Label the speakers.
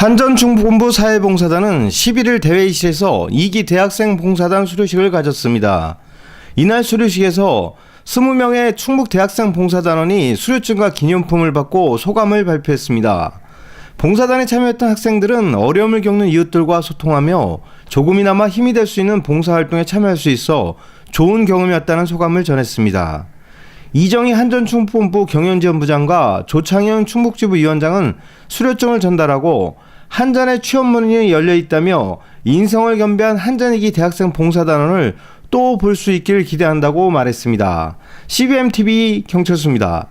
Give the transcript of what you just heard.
Speaker 1: 한전충북본부 사회봉사단은 11일 대회의실에서 2기 대학생 봉사단 수료식을 가졌습니다. 이날 수료식에서 20명의 충북 대학생 봉사단원이 수료증과 기념품을 받고 소감을 발표했습니다. 봉사단에 참여했던 학생들은 어려움을 겪는 이웃들과 소통하며 조금이나마 힘이 될 수 있는 봉사활동에 참여할 수 있어 좋은 경험이었다는 소감을 전했습니다. 이정희 한전충북본부 경영지원부장과 조창현 충북지부 위원장은 수료증을 전달하고 한전의 취업문이 열려 있다며 인성을 겸비한 한전이기 대학생 봉사단원을 또 볼 수 있기를 기대한다고 말했습니다. CBM TV 경철수입니다.